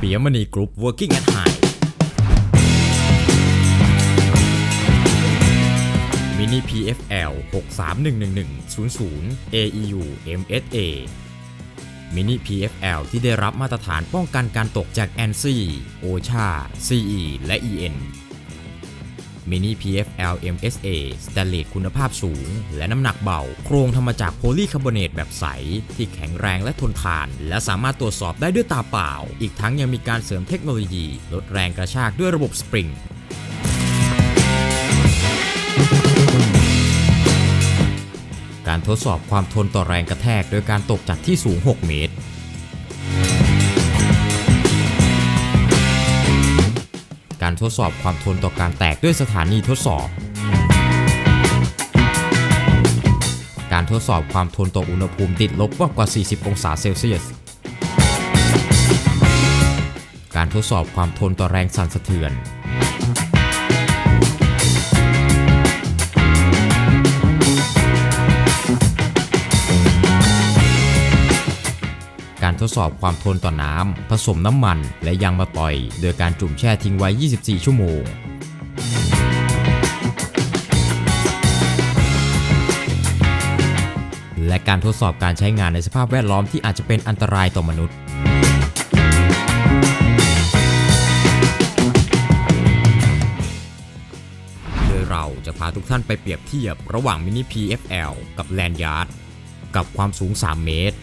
ปียมณีกรุ๊ป working at high มินิ PFL 631110 AEU MSA มินิ PFL ที่ได้รับมาตรฐานป้องกันการตกจาก ANSI OSHA CE และ EN มินิ PFL MSA สแตนเลสคุณภาพสูง และน้ำหนักเบา โครงทำมาจากโพลีคาร์บอเนตแบบใส ที่แข็งแรงและทนทาน และสามารถตรวจสอบได้ด้วยตาเปล่า อีกทั้งยังมีการเสริมเทคโนโลยี ลดแรงกระชากด้วยระบบสปริงการทดสอบความทนต่อแรงกระแทกโดยการตกจากที่สูง 6 เมตร การทดสอบความทนต่อการแตกด้วยสถานีทดสอบ การทดสอบความทนต่ออุณหภูมิติดลบมากกว่า 40 องศาเซลเซียส การทดสอบความทนต่อแรงสั่นสะเทือน ทดสอบความทนต่อน้ำ ผสมน้ำมันและยางมะตอย โดยการจุ่มแช่ทิ้งไว้ 24 ชั่วโมงและการทดสอบการใช้งานในสภาพแวดล้อมที่อาจจะเป็นอันตรายต่อมนุษย์ โดยเราจะพาทุกท่านไปเปรียบเทียบระหว่างมินิ PFL กับแลนยาร์ดกับความสูง 3 เมตร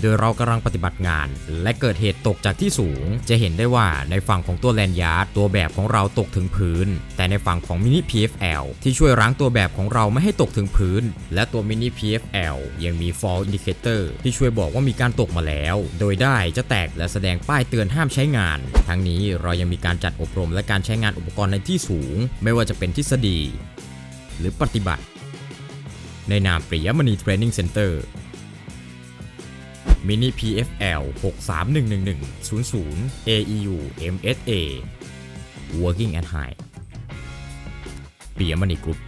โดยเรากำลังปฏิบัติงาน และเกิดเหตุตกจากที่สูง จะเห็นได้ว่าในฝั่งของตัวแลนยาร์ดตัวแบบของเราตกถึงพื้น แต่ในฝั่งของมินิ PFL ที่ช่วยรั้งตัวแบบของเราไม่ให้ตกถึงพื้น และตัวมินิ PFL ยังมี fall indicator ที่ช่วยบอกว่ามีการตกมาแล้ว โดยได้จะแตกและแสดงป้ายเตือนห้ามใช้งาน ทั้งนี้เรายังมีการจัดอบรมและการใช้งานอุปกรณ์ในที่สูง ไม่ว่าจะเป็นทฤษฎี หรือปฏิบัติ ในนามปริยมณีเทรนนิ่งเซ็นเตอร์ Mini PFL 631110 AEU MSA Working at High ปียมณีกรุ๊ป